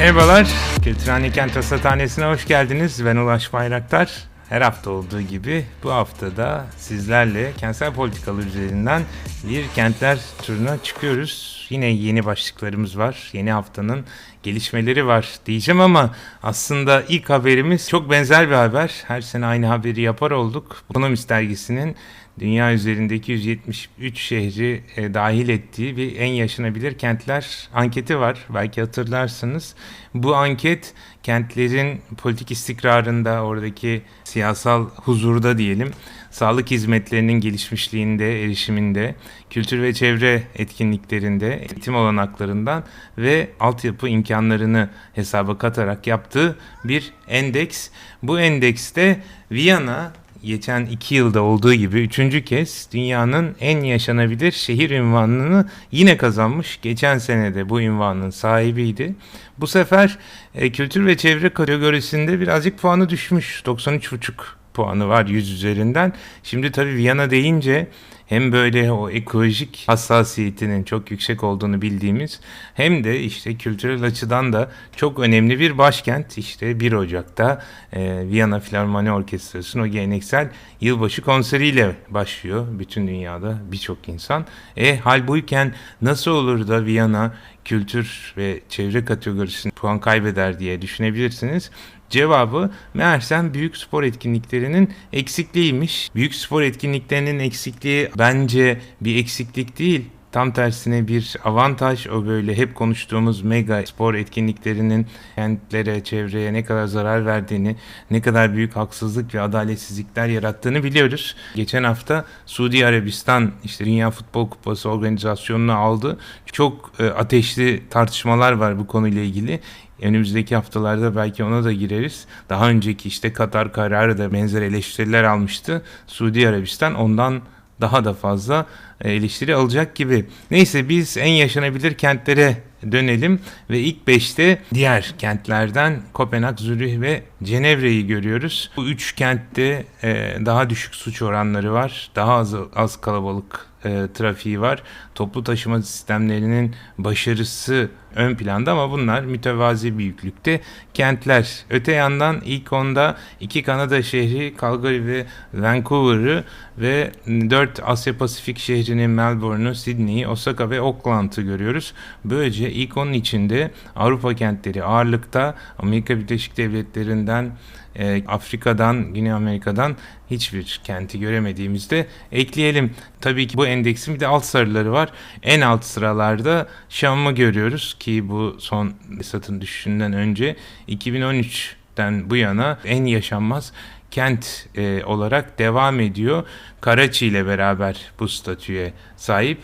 Merhabalar, Kültürhane Kent Rasathanesi'ne hoş geldiniz. Ben Ulaş Bayraktar. Her hafta olduğu gibi bu hafta da sizlerle kentsel politikalar üzerinden bir kentler turuna çıkıyoruz. Yine yeni başlıklarımız var. Yeni haftanın gelişmeleri var diyeceğim ama aslında ilk haberimiz çok benzer bir haber. Her sene aynı haberi yapar olduk. Ekonomist dergisinin dünya üzerindeki 173 şehri e, dahil ettiği bir en yaşanabilir kentler anketi var. Belki hatırlarsınız. Bu anket kentlerin politik istikrarında, oradaki siyasal huzurda diyelim, sağlık hizmetlerinin gelişmişliğinde, erişiminde, kültür ve çevre etkinliklerinde, eğitim olanaklarından ve altyapı imkanlarını hesaba katarak yaptığı bir endeks. Bu endekste Viyana geçen iki yılda olduğu gibi üçüncü kez dünyanın en yaşanabilir şehir ünvanını yine kazanmış. Geçen sene de bu ünvanın sahibiydi. Bu sefer e, kültür ve çevre kategorisinde birazcık puanı düşmüş. 93,5 puanı var 100 üzerinden. Şimdi tabii Viyana deyince hem böyle o ekolojik hassasiyetinin çok yüksek olduğunu bildiğimiz hem de işte kültürel açıdan da çok önemli bir başkent. İşte 1 Ocak'ta e, Viyana Filarmoni Orkestrası'nın o geleneksel yılbaşı konseriyle başlıyor bütün dünyada birçok insan. E hal buyken nasıl olur da Viyana kültür ve çevre kategorisinde puan kaybeder diye düşünebilirsiniz. Cevabı meğersem büyük spor etkinliklerinin eksikliğiymiş. Büyük spor etkinliklerinin eksikliği bence bir eksiklik değil. Tam tersine bir avantaj o böyle hep konuştuğumuz mega spor etkinliklerinin kentlere, çevreye ne kadar zarar verdiğini, ne kadar büyük haksızlık ve adaletsizlikler yarattığını biliyoruz. Geçen hafta Suudi Arabistan işte Dünya Futbol Kupası organizasyonunu aldı. Çok e, ateşli tartışmalar var bu konuyla ilgili. Önümüzdeki haftalarda belki ona da gireriz. Daha önceki işte Katar kararı da benzer eleştiriler almıştı. Suudi Arabistan ondan daha da fazla eleştiri alacak gibi. Neyse biz en yaşanabilir kentlere dönelim ve ilk 5'te diğer kentlerden Kopenhag, Zürih ve Cenevre'yi görüyoruz. Bu üç kentte e, daha düşük suç oranları var. Daha az, az kalabalık e, trafiği var. Toplu taşıma sistemlerinin başarısı ön planda ama bunlar mütevazi büyüklükte kentler. Öte yandan ilk onda iki Kanada şehri Calgary ve Vancouver'ı ve dört Asya Pasifik şehrini Melbourne'u, Sydney'i, Osaka ve Auckland'ı görüyoruz. Böylece ilk onun içinde Avrupa kentleri ağırlıkta Amerika Birleşik Devletleri'nden e, Afrika'dan, Güney Amerika'dan hiçbir kenti göremediğimizde ekleyelim. Tabii ki bu endeksin bir de alt sıraları var. En alt sıralarda Şam'ı görüyoruz ki bu son satın düşüşünden önce 2013'ten bu yana en yaşanmaz kent e, olarak devam ediyor. Karaçi ile beraber bu statüye sahip.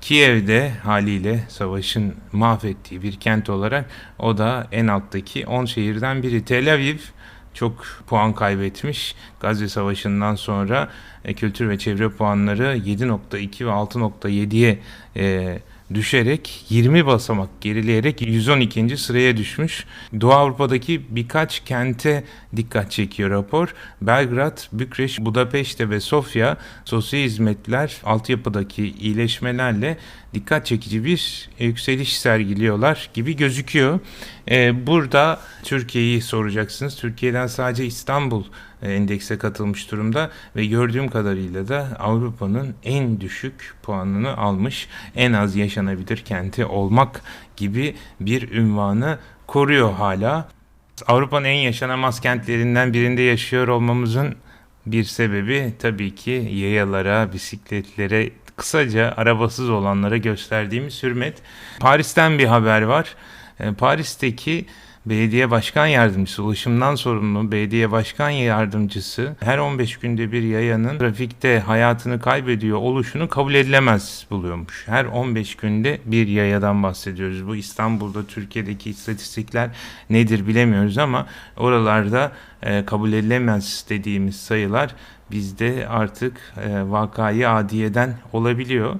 Kiev'de haliyle savaşın mahvettiği bir kent olarak o da en alttaki 10 şehirden biri. Tel Aviv çok puan kaybetmiş. Gazze Savaşı'ndan sonra e, kültür ve çevre puanları 7.2 ve 6.7'ye e, düşerek 20 basamak gerileyerek 112. sıraya düşmüş. Doğu Avrupa'daki birkaç kente dikkat çekiyor rapor. Belgrad, Bükreş, Budapeşte ve Sofya sosyal hizmetler altyapıdaki iyileşmelerle dikkat çekici bir yükseliş sergiliyorlar gibi gözüküyor. Ee, burada Türkiye'yi soracaksınız. Türkiye'den sadece İstanbul endekse katılmış durumda ve gördüğüm kadarıyla da Avrupa'nın en düşük puanını almış, en az yaşanabilir kenti olmak gibi bir ünvanı koruyor hala. Avrupa'nın en yaşanamaz kentlerinden birinde yaşıyor olmamızın bir sebebi tabii ki yayalara, bisikletlere, kısaca arabasız olanlara gösterdiğimiz hürmet. Paris'ten bir haber var. E, Paris'teki belediye başkan yardımcısı, ulaşımdan sorumlu belediye başkan yardımcısı her 15 günde bir yayanın trafikte hayatını kaybediyor oluşunu kabul edilemez buluyormuş. Her 15 günde bir yayadan bahsediyoruz. Bu İstanbul'da, Türkiye'deki istatistikler nedir bilemiyoruz ama oralarda e, kabul edilemez dediğimiz sayılar bizde artık e, vakayı adiyeden olabiliyor.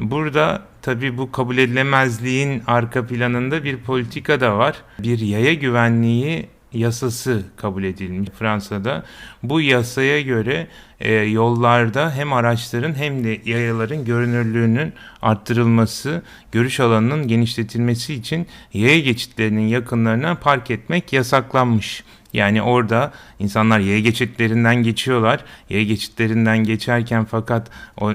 Burada tabii bu kabul edilemezliğin arka planında bir politika da var. Bir yaya güvenliği yasası kabul edilmiş Fransa'da. Bu yasaya göre e, yollarda hem araçların hem de yayaların görünürlüğünün arttırılması, görüş alanının genişletilmesi için yaya geçitlerinin yakınlarına park etmek yasaklanmış. Yani orada insanlar yaya geçitlerinden geçiyorlar. Yaya geçitlerinden geçerken fakat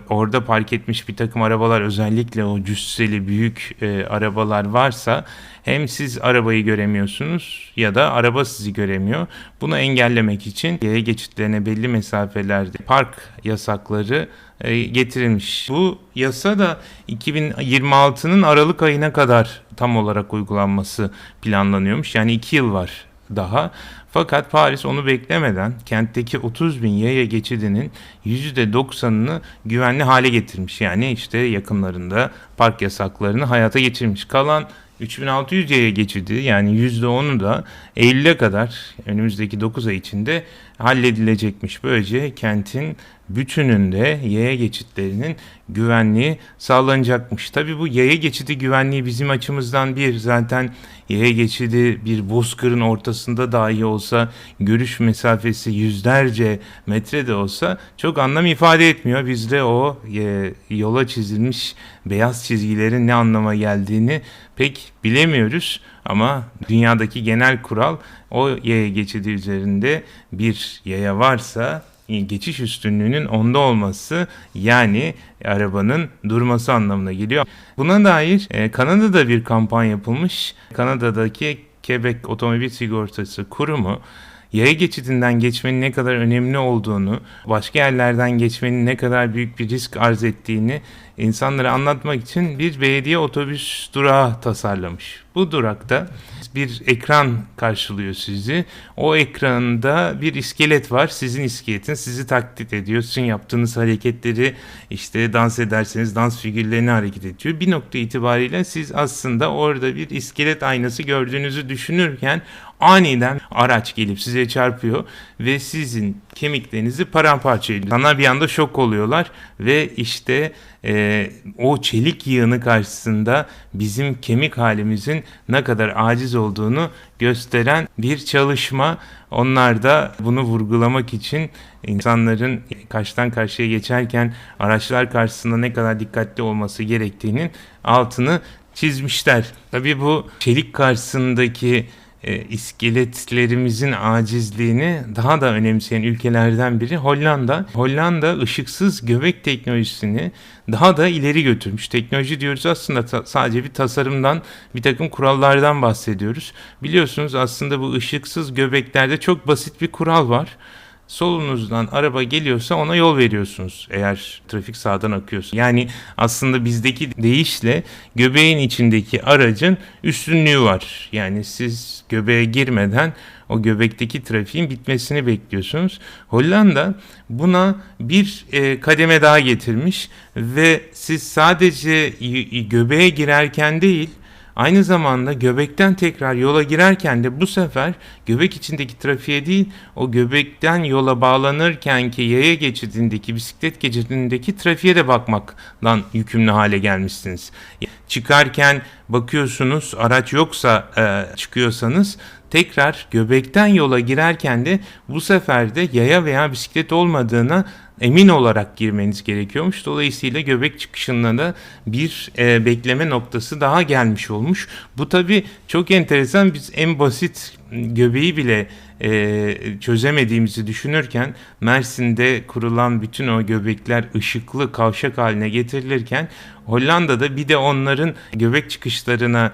orada park etmiş bir takım arabalar özellikle o cüsseli büyük e, arabalar varsa hem siz arabayı göremiyorsunuz ya da araba sizi göremiyor. Bunu engellemek için yaya geçitlerine belli mesafelerde park yasakları e, getirilmiş. Bu yasa da 2026'nın Aralık ayına kadar tam olarak uygulanması planlanıyormuş. Yani 2 yıl var daha. Fakat Paris onu beklemeden kentteki 30 bin yaya geçidinin %90'ını güvenli hale getirmiş. Yani işte yakınlarında park yasaklarını hayata geçirmiş. Kalan 3600 yaya geçidi yani %10'u da Eylül'e kadar önümüzdeki 9 ay içinde halledilecekmiş. Böylece kentin bütününde yaya geçitlerinin güvenliği sağlanacakmış. Tabi bu yaya geçidi güvenliği bizim açımızdan bir zaten yaya geçidi bir bozkırın ortasında dahi olsa görüş mesafesi yüzlerce metrede olsa çok anlam ifade etmiyor. Bizde o e, yola çizilmiş beyaz çizgilerin ne anlama geldiğini pek bilemiyoruz. Ama dünyadaki genel kural o yaya geçidi üzerinde bir yaya varsa geçiş üstünlüğünün onda olması yani arabanın durması anlamına geliyor. Buna dair e, Kanada'da bir kampanya yapılmış. Kanada'daki Quebec Otomobil Sigortası Kurumu yaya geçidinden geçmenin ne kadar önemli olduğunu, başka yerlerden geçmenin ne kadar büyük bir risk arz ettiğini insanlara anlatmak için bir belediye otobüs durağı tasarlamış. Bu durakta bir ekran karşılıyor sizi. O ekranda bir iskelet var. Sizin iskeletin sizi taklit ediyor. Sizin yaptığınız hareketleri işte dans ederseniz dans figürlerini hareket ediyor. Bir nokta itibariyle siz aslında orada bir iskelet aynası gördüğünüzü düşünürken aniden araç gelip size çarpıyor ve sizin kemiklerinizi paramparça ediyor. İnsanlar bir anda şok oluyorlar ve işte e, o çelik yığını karşısında bizim kemik halimizin ne kadar aciz olduğunu gösteren bir çalışma. Onlar da bunu vurgulamak için insanların karşıdan karşıya geçerken araçlar karşısında ne kadar dikkatli olması gerektiğinin altını çizmişler. Tabii bu çelik karşısındaki e, iskeletlerimizin acizliğini daha da önemseyen ülkelerden biri Hollanda. Hollanda ışıksız göbek teknolojisini daha da ileri götürmüş. Teknoloji diyoruz aslında ta- sadece bir tasarımdan, bir takım kurallardan bahsediyoruz. Biliyorsunuz aslında bu ışıksız göbeklerde çok basit bir kural var solunuzdan araba geliyorsa ona yol veriyorsunuz eğer trafik sağdan akıyorsa. Yani aslında bizdeki deyişle göbeğin içindeki aracın üstünlüğü var. Yani siz göbeğe girmeden o göbekteki trafiğin bitmesini bekliyorsunuz. Hollanda buna bir e, kademe daha getirmiş ve siz sadece göbeğe girerken değil Aynı zamanda göbekten tekrar yola girerken de bu sefer göbek içindeki trafiğe değil o göbekten yola bağlanırken ki yaya geçidindeki bisiklet geçidindeki trafiğe de bakmaktan yükümlü hale gelmişsiniz. Çıkarken bakıyorsunuz araç yoksa e, çıkıyorsanız tekrar göbekten yola girerken de bu sefer de yaya veya bisiklet olmadığına emin olarak girmeniz gerekiyormuş. Dolayısıyla göbek çıkışında da bir e, bekleme noktası daha gelmiş olmuş. Bu tabi çok enteresan. Biz en basit göbeği bile e, çözemediğimizi düşünürken Mersin'de kurulan bütün o göbekler ışıklı kavşak haline getirilirken Hollanda'da bir de onların göbek çıkışlarına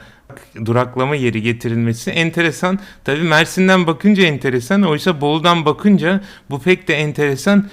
duraklama yeri getirilmesi enteresan. Tabii Mersin'den bakınca enteresan. Oysa Bolu'dan bakınca bu pek de enteresan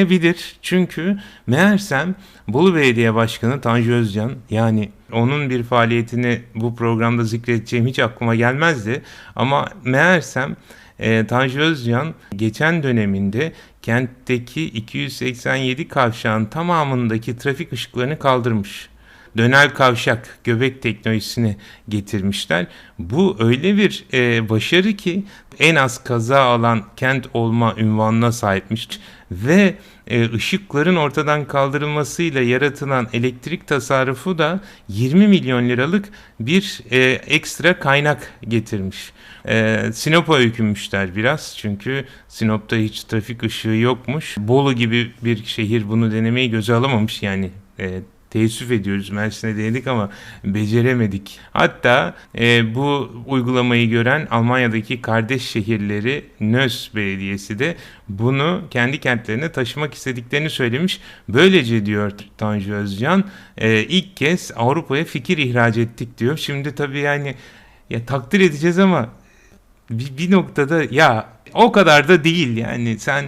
olmayabilir. Çünkü meğersem Bolu Belediye Başkanı Tanju Özcan yani onun bir faaliyetini bu programda zikredeceğim hiç aklıma gelmezdi. Ama meğersem e, Tanju Özcan geçen döneminde kentteki 287 kavşağın tamamındaki trafik ışıklarını kaldırmış. dönel kavşak göbek teknolojisini getirmişler. Bu öyle bir e, başarı ki en az kaza alan kent olma ünvanına sahipmiş ve e, ışıkların ortadan kaldırılmasıyla yaratılan elektrik tasarrufu da 20 milyon liralık bir e, ekstra kaynak getirmiş. E, Sinop'a öykünmüşler biraz çünkü Sinop'ta hiç trafik ışığı yokmuş. Bolu gibi bir şehir bunu denemeyi göze alamamış yani e, teessüf ediyoruz. Mersin'e denedik ama beceremedik. Hatta e, bu uygulamayı gören Almanya'daki kardeş şehirleri Nös Belediyesi de bunu kendi kentlerine taşımak istediklerini söylemiş. Böylece diyor Tanju Özcan e, ilk kez Avrupa'ya fikir ihraç ettik diyor. Şimdi tabii yani ya takdir edeceğiz ama bir, bir noktada ya o kadar da değil yani. Sen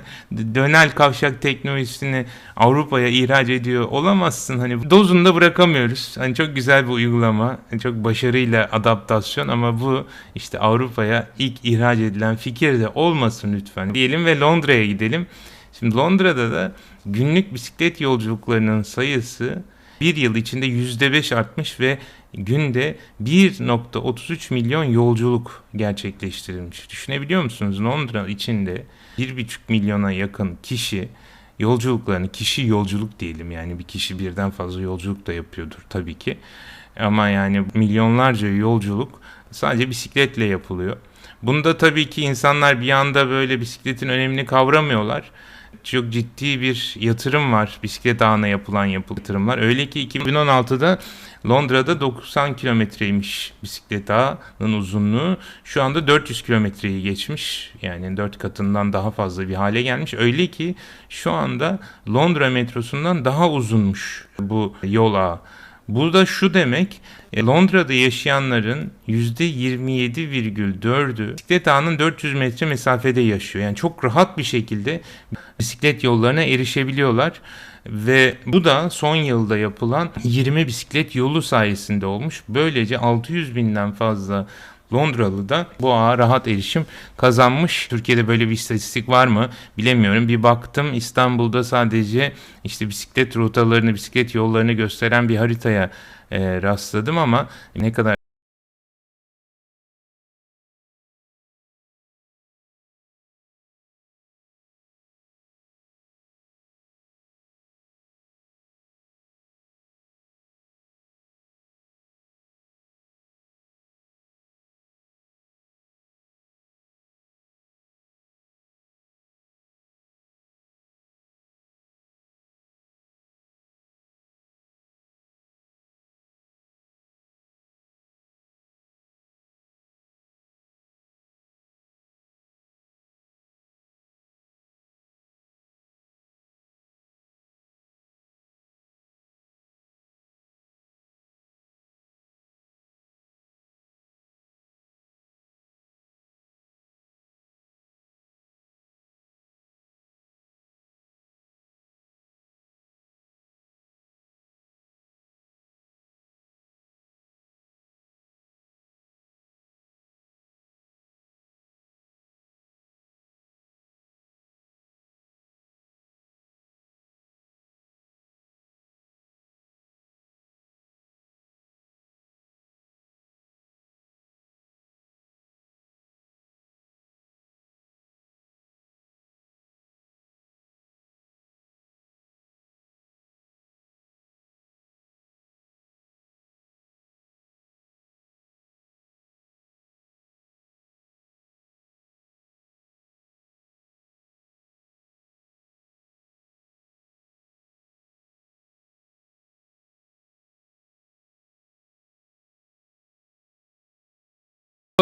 dönel kavşak teknolojisini Avrupa'ya ihraç ediyor olamazsın. Hani dozunda bırakamıyoruz. Hani çok güzel bir uygulama çok başarıyla adaptasyon ama bu işte Avrupa'ya ilk ihraç edilen fikir de olmasın lütfen. Diyelim ve Londra'ya gidelim. Şimdi Londra'da da günlük bisiklet yolculuklarının sayısı bir yıl içinde %5 artmış ve günde 1.33 milyon yolculuk gerçekleştirilmiş. Düşünebiliyor musunuz? Londra içinde 1.5 milyona yakın kişi yolculuklarını, kişi yolculuk diyelim yani bir kişi birden fazla yolculuk da yapıyordur tabii ki. Ama yani milyonlarca yolculuk sadece bisikletle yapılıyor. Bunda tabii ki insanlar bir anda böyle bisikletin önemini kavramıyorlar çok ciddi bir yatırım var. Bisiklet ağına yapılan yatırımlar. Öyle ki 2016'da Londra'da 90 kilometreymiş bisiklet ağının uzunluğu. Şu anda 400 kilometreyi geçmiş. Yani 4 katından daha fazla bir hale gelmiş. Öyle ki şu anda Londra metrosundan daha uzunmuş bu yol ağı. Bu da şu demek e, Londra'da yaşayanların %27,4'ü bisiklet ağının 400 metre mesafede yaşıyor. Yani çok rahat bir şekilde bisiklet yollarına erişebiliyorlar. Ve bu da son yılda yapılan 20 bisiklet yolu sayesinde olmuş. Böylece 600 binden fazla Londralı da bu ağa rahat erişim kazanmış. Türkiye'de böyle bir istatistik var mı bilemiyorum. Bir baktım İstanbul'da sadece işte bisiklet rotalarını, bisiklet yollarını gösteren bir haritaya e, rastladım ama ne kadar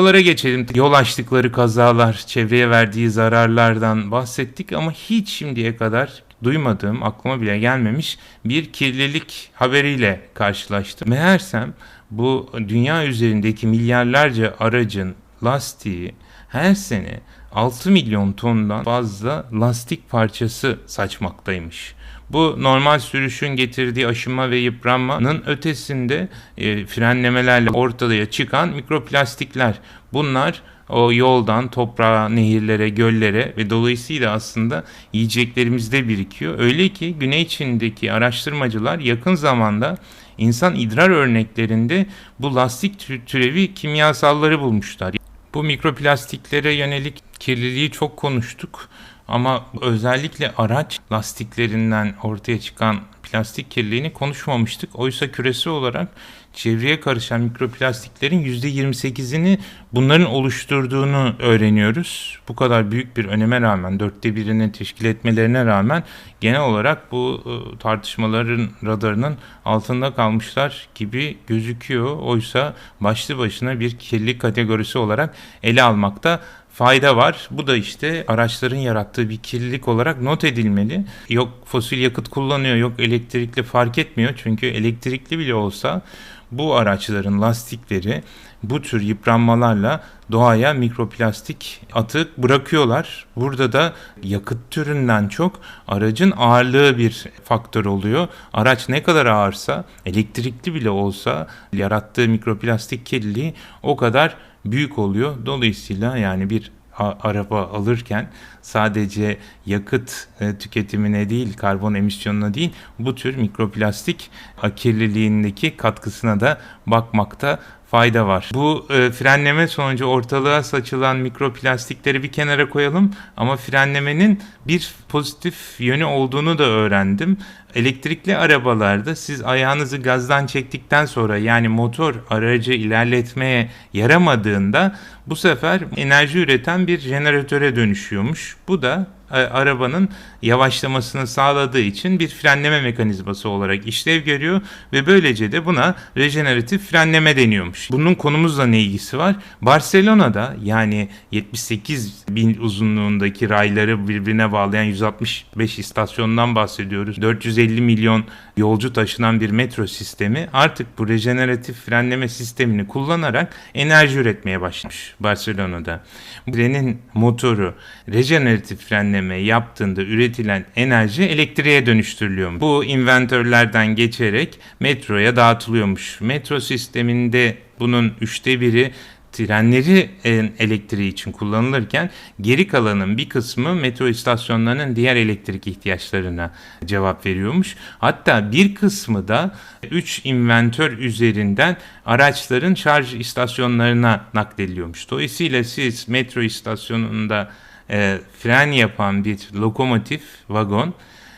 Arabalara geçelim. Yol açtıkları kazalar, çevreye verdiği zararlardan bahsettik ama hiç şimdiye kadar duymadığım, aklıma bile gelmemiş bir kirlilik haberiyle karşılaştım. Meğersem bu dünya üzerindeki milyarlarca aracın lastiği her sene 6 milyon tondan fazla lastik parçası saçmaktaymış. Bu normal sürüşün getirdiği aşınma ve yıpranmanın ötesinde e, frenlemelerle ortaya çıkan mikroplastikler. Bunlar o yoldan toprağa, nehirlere, göllere ve dolayısıyla aslında yiyeceklerimizde birikiyor. Öyle ki Güney Çin'deki araştırmacılar yakın zamanda insan idrar örneklerinde bu lastik tü- türevi kimyasalları bulmuşlar. Bu mikroplastiklere yönelik kirliliği çok konuştuk ama özellikle araç lastiklerinden ortaya çıkan plastik kirliliğini konuşmamıştık. Oysa küresel olarak çevreye karışan mikroplastiklerin %28'ini bunların oluşturduğunu öğreniyoruz. Bu kadar büyük bir öneme rağmen, dörtte birini teşkil etmelerine rağmen genel olarak bu e, tartışmaların radarının altında kalmışlar gibi gözüküyor. Oysa başlı başına bir kirlilik kategorisi olarak ele almakta fayda var. Bu da işte araçların yarattığı bir kirlilik olarak not edilmeli. Yok fosil yakıt kullanıyor, yok elektrikli fark etmiyor. Çünkü elektrikli bile olsa bu araçların lastikleri bu tür yıpranmalarla doğaya mikroplastik atık bırakıyorlar. Burada da yakıt türünden çok aracın ağırlığı bir faktör oluyor. Araç ne kadar ağırsa, elektrikli bile olsa yarattığı mikroplastik kirliliği o kadar büyük oluyor. Dolayısıyla yani bir araba alırken sadece yakıt e, tüketimine değil, karbon emisyonuna değil, bu tür mikroplastik kirliliğindeki katkısına da bakmakta fayda var. Bu e, frenleme sonucu ortalığa saçılan mikroplastikleri bir kenara koyalım ama frenlemenin bir pozitif yönü olduğunu da öğrendim. Elektrikli arabalarda siz ayağınızı gazdan çektikten sonra yani motor aracı ilerletmeye yaramadığında bu sefer enerji üreten bir jeneratöre dönüşüyormuş. Bu da arabanın yavaşlamasını sağladığı için bir frenleme mekanizması olarak işlev görüyor ve böylece de buna rejeneratif frenleme deniyormuş. Bunun konumuzla ne ilgisi var? Barcelona'da yani 78 bin uzunluğundaki rayları birbirine bağlayan 165 istasyondan bahsediyoruz. 450 milyon yolcu taşınan bir metro sistemi artık bu rejeneratif frenleme sistemini kullanarak enerji üretmeye başlamış Barcelona'da. Trenin motoru rejeneratif frenleme yaptığında üretilen enerji elektriğe dönüştürülüyormuş. Bu inventörlerden geçerek metroya dağıtılıyormuş. Metro sisteminde bunun üçte biri trenleri e, elektriği için kullanılırken geri kalanın bir kısmı metro istasyonlarının diğer elektrik ihtiyaçlarına cevap veriyormuş. Hatta bir kısmı da 3 inventör üzerinden araçların şarj istasyonlarına naklediliyormuş. Dolayısıyla siz metro istasyonunda e, fren yapan bir lokomotif vagon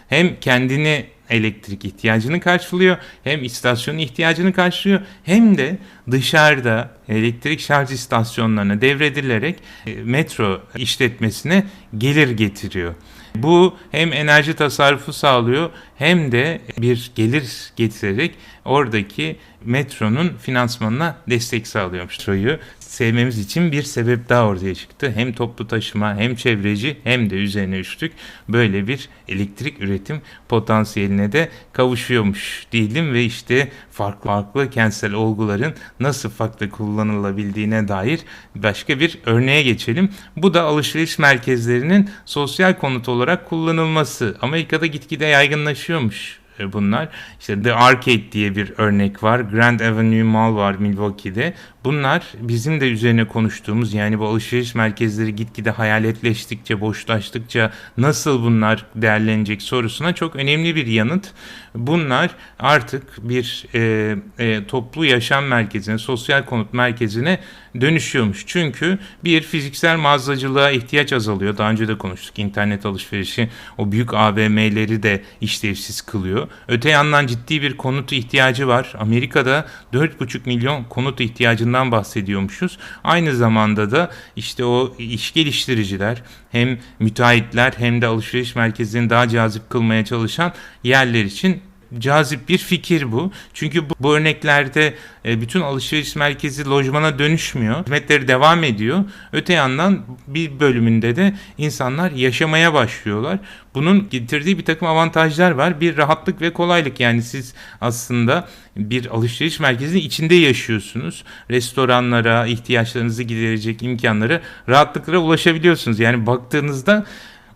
hem kendini elektrik ihtiyacını karşılıyor hem istasyonun ihtiyacını karşılıyor hem de dışarıda elektrik şarj istasyonlarına devredilerek e, metro işletmesine gelir getiriyor. Bu hem enerji tasarrufu sağlıyor hem de bir gelir getirerek oradaki metronun finansmanına destek sağlıyormuş. Metroyu sevmemiz için bir sebep daha ortaya çıktı. Hem toplu taşıma hem çevreci hem de üzerine üstlük böyle bir elektrik üretim potansiyeline de kavuşuyormuş diyelim ve işte farklı farklı kentsel olguların nasıl farklı kullanılabildiğine dair başka bir örneğe geçelim. Bu da alışveriş merkezlerinin sosyal konut olarak kullanılması. Amerika'da gitgide yaygınlaşıyormuş e, bunlar. İşte The Arcade diye bir örnek var. Grand Avenue Mall var Milwaukee'de. Bunlar bizim de üzerine konuştuğumuz yani bu alışveriş merkezleri gitgide hayaletleştikçe, boşlaştıkça nasıl bunlar değerlenecek sorusuna çok önemli bir yanıt. Bunlar artık bir e, e, toplu yaşam merkezine, sosyal konut merkezine dönüşüyormuş. Çünkü bir fiziksel mağazacılığa ihtiyaç azalıyor. Daha önce de konuştuk. İnternet alışverişi o büyük AVM'leri de işlevsiz kılıyor. Öte yandan ciddi bir konut ihtiyacı var. Amerika'da 4,5 milyon konut ihtiyacından bahsediyormuşuz. Aynı zamanda da işte o iş geliştiriciler hem müteahhitler hem de alışveriş merkezlerini daha cazip kılmaya çalışan yerler için cazip bir fikir bu. Çünkü bu, bu örneklerde e, bütün alışveriş merkezi lojmana dönüşmüyor. Hizmetleri devam ediyor. Öte yandan bir bölümünde de insanlar yaşamaya başlıyorlar. Bunun getirdiği bir takım avantajlar var. Bir rahatlık ve kolaylık. Yani siz aslında bir alışveriş merkezinin içinde yaşıyorsunuz. Restoranlara, ihtiyaçlarınızı giderecek imkanlara rahatlıkla ulaşabiliyorsunuz. Yani baktığınızda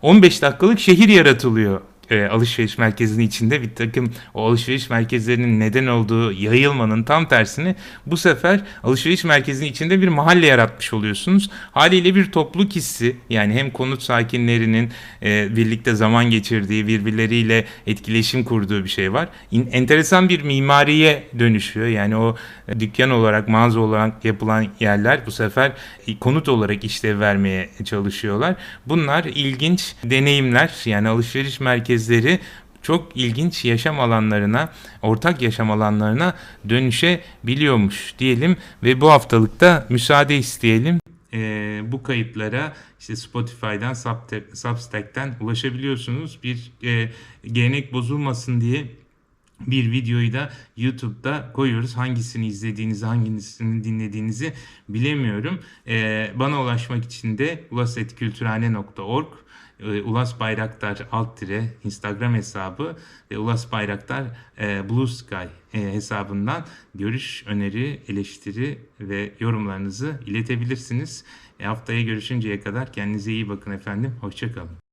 15 dakikalık şehir yaratılıyor e, alışveriş merkezinin içinde bir takım o alışveriş merkezlerinin neden olduğu yayılmanın tam tersini bu sefer alışveriş merkezinin içinde bir mahalle yaratmış oluyorsunuz. Haliyle bir topluluk hissi yani hem konut sakinlerinin e, birlikte zaman geçirdiği, birbirleriyle etkileşim kurduğu bir şey var. İn- enteresan bir mimariye dönüşüyor. Yani o e, dükkan olarak, mağaza olarak yapılan yerler bu sefer e, konut olarak işlev vermeye çalışıyorlar. Bunlar ilginç deneyimler. Yani alışveriş merkezleri çok ilginç yaşam alanlarına, ortak yaşam alanlarına dönüşebiliyormuş diyelim ve bu haftalıkta müsaade isteyelim. Ee, bu kayıtlara işte Spotify'dan, Substack'ten ulaşabiliyorsunuz. Bir e, gelenek bozulmasın diye bir videoyu da YouTube'da koyuyoruz. Hangisini izlediğinizi, hangisini dinlediğinizi bilemiyorum. Ee, bana ulaşmak için de ulasetkültürhane.org e, Ulas Bayraktar alt tire Instagram hesabı ve Ulas Bayraktar e, Blue Sky e, hesabından görüş, öneri, eleştiri ve yorumlarınızı iletebilirsiniz. E, haftaya görüşünceye kadar kendinize iyi bakın efendim. Hoşçakalın.